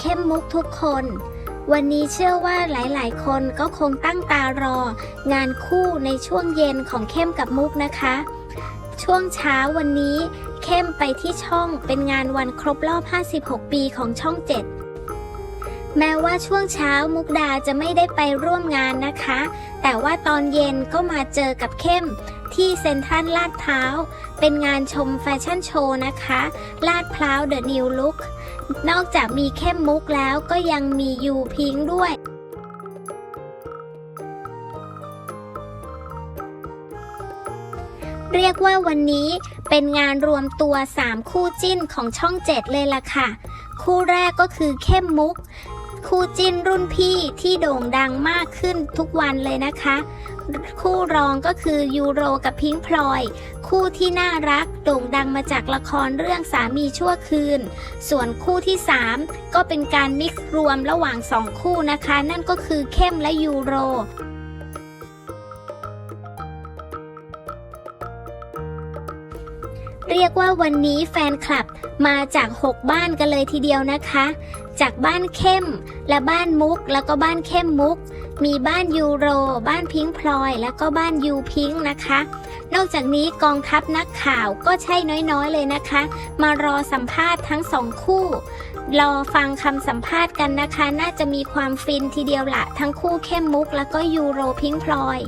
เข้มมุกทุกคน วันนี้เชื่อว่าหลายๆ คนก็คงตั้งตารอ งานคู่ในช่วงเย็นของเข้มกับมุกนะคะ ช่วงเช้าวันนี้เข้มไปที่ช่องเป็นงานวันครบรอบ 56 ปีของช่อง 7 แม้ว่าช่วงเช้ามุกดาจะไม่ได้ไปร่วมงานนะคะ แต่ว่าตอนเย็นก็มาเจอกับเข้มที่เซ็นทรัลลาดพร้าว เป็นงานชมแฟชั่นโชว์นะคะ ลาดพร้าวเดอะนิวลุค นอกจากมีเข้มมุกแล้วก็ยังมียูพิงด้วย เรียกว่าวันนี้เป็นงานรวมตัว 3 คู่จิ้นของช่อง 7 เลยล่ะค่ะ คู่แรกก็คือเข้มมุก คู่จิ้นรุ่นพี่ที่โด่งดังมากขึ้นทุกวันเลยนะคะ คู่รองก็คือยูโรกับพิงพลอย คู่ที่น่ารักโด่งดังมาจากละครเรื่องสามีชั่วคืน ส่วนคู่ที่ 3 ก็เป็นการมิกซ์รวมระหว่าง 2 คู่นะคะ นั่นก็คือเข้มและยูโรเรียกว่าวันนี้แฟนคลับ มาจาก 6 บ้านกันเลยทีเดียวนะคะ จากบ้านเข้มและบ้านมุก แล้วก็บ้านเข้มมุก มีบ้านยูโร บ้านพิงพลอย แล้วก็บ้านยูพิงนะคะ นอกจากนี้กองทัพนักข่าวก็ใช่น้อยๆเลยนะคะ มารอสัมภาษณ์ทั้งสองคู่รอฟังคำสัมภาษณ์กันนะคะ น่าจะมีความฟินทีเดียวละทั้งคู่เข้มมุก แล้วก็ยูโรพิงพลอย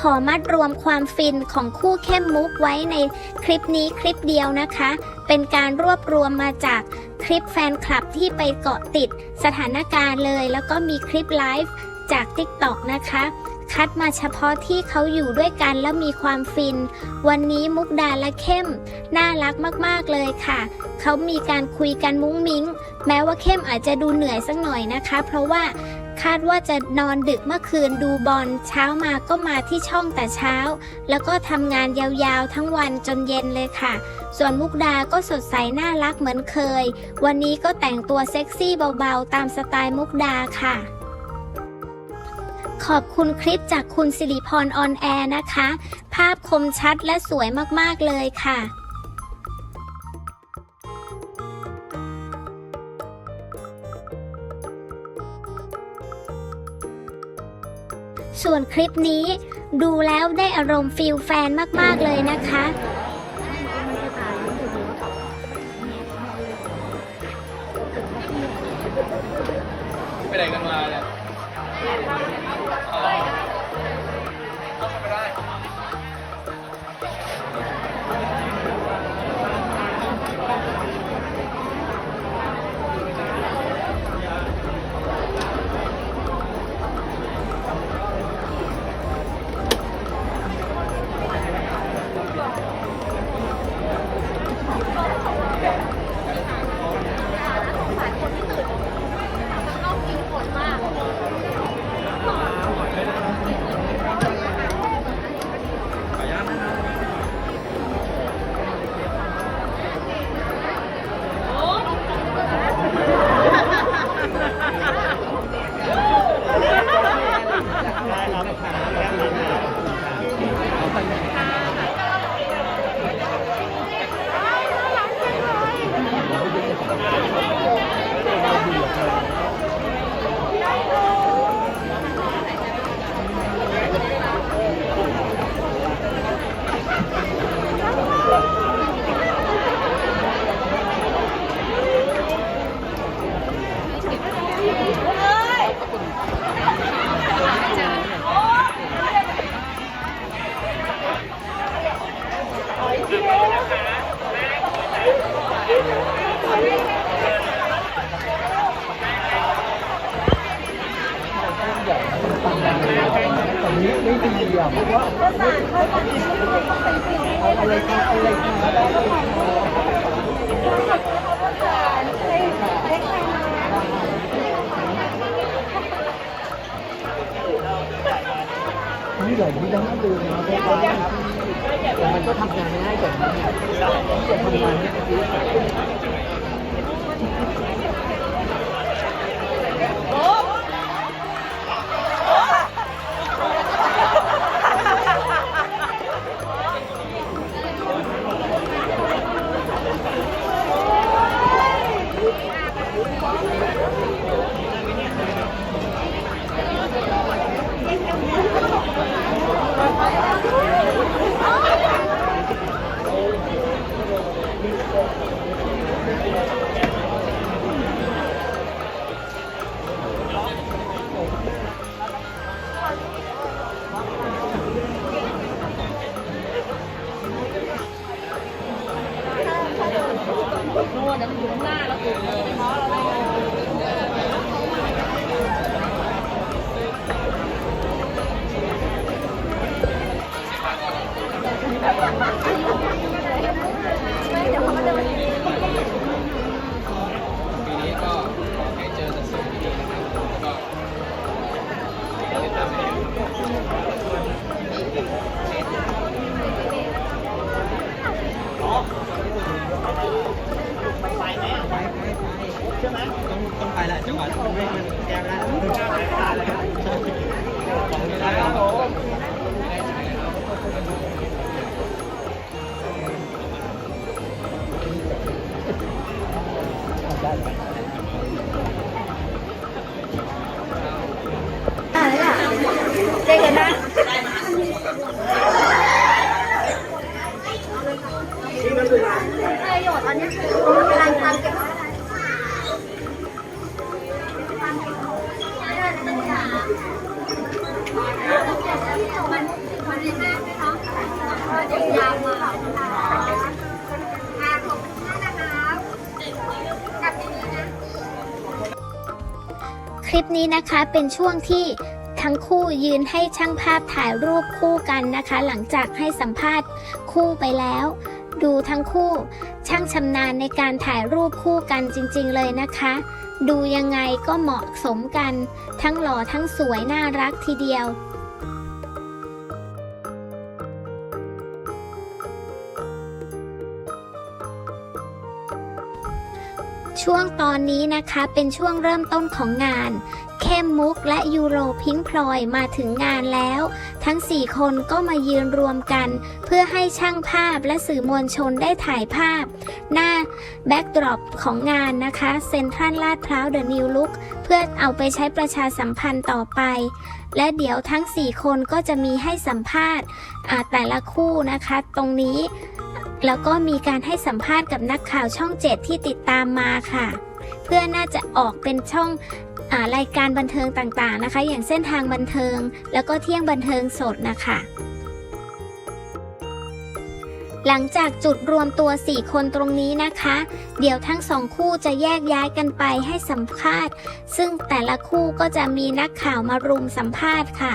ขอมัดรวมความฟินของคู่เข้มมุกไว้ในคลิปนี้คลิปเดียวนะคะ เป็นการรวบรวมมาจากคลิปแฟนคลับที่ไปเกาะติดสถานการณ์เลย แล้วก็มีคลิปไลฟ์จาก TikTok นะคะ คัดมาเฉพาะที่เขาอยู่ด้วยกันแล้วมีความฟิน วันนี้มุกดาและเข้ม น่ารักมากๆเลยค่ะ เขามีการคุยกันมุ้งมิ้ง แม้ว่าเข้มอาจจะดูเหนื่อยสักหน่อยนะคะ เพราะว่า คาดว่าจะนอนดึกเมื่อคืนดูบอลเช้ามาก็มาที่ช่องแต่เช้า แล้วก็ทำงานยาวๆทั้งวันจนเย็นเลยค่ะ ส่วนมุกดาก็สดใสน่ารักเหมือนเคย วันนี้ก็แต่งตัวเซ็กซี่เบาๆ ตามสไตล์มุกดาค่ะขอบคุณคลิปจากคุณสิริพรออนแอร์นะคะ ภาพคมชัดและสวยมาก ๆ เลยค่ะ ส่วนคลิปนี้ ดูแล้วได้อารมณ์ฟิลแฟนมากๆเลยนะคะ นี่เลยที่ต้องดูนะเพราะว่าแต่ หน้ คลิปนี้นะคะเป็นช่วงที่ทั้งคู่ยืนให้ช่างภาพถ่ายรูปคู่กันนะคะ หลังจากให้สัมภาษณ์คู่ไปแล้ว ดูทั้งคู่ ช่างชำนาญในการถ่ายรูปคู่กันจริงๆเลยนะคะ ดูยังไงก็เหมาะสมกัน ทั้งหล่อทั้งสวยน่ารักทีเดียว ช่วงตอนนี้นะคะเป็นช่วงเริ่มต้นของงาน เข้มมุกและยูโรพิงพลอยมาถึงงานแล้ว ทั้ง 4 คนก็มายืนรวมกัน เพื่อให้ช่างภาพและสื่อมวลชนได้ถ่ายภาพ หน้าแบ็กดรอปของงานนะคะเซ็นทรัลลาดพร้าวเดอะนิวลุกเพื่อเอาไปใช้ประชาสัมพันธ์ต่อไป และเดี๋ยวทั้ง 4 คนก็จะมีให้สัมภาษณ์แต่ละคู่นะคะ ตรงนี้ แล้วก็มีการให้สัมภาษณ์กับนักข่าวช่องเจ็ดที่ติดตามมาค่ะ เพื่อน่าจะออกเป็นช่องอรายการบันเทิงต่างๆนะคะ อย่างเส้นทางบันเทิง แล้วก็เที่ยงบันเทิงสดนะคะหลังจากจุดรวมตัว 4 คนตรงนี้นะคะ เดี๋ยวทั้งสองคู่จะแยกย้ายกันไปให้สัมภาษณ์ ซึ่งแต่ละคู่ก็จะมีนักข่าวมารุมสัมภาษณ์ค่ะ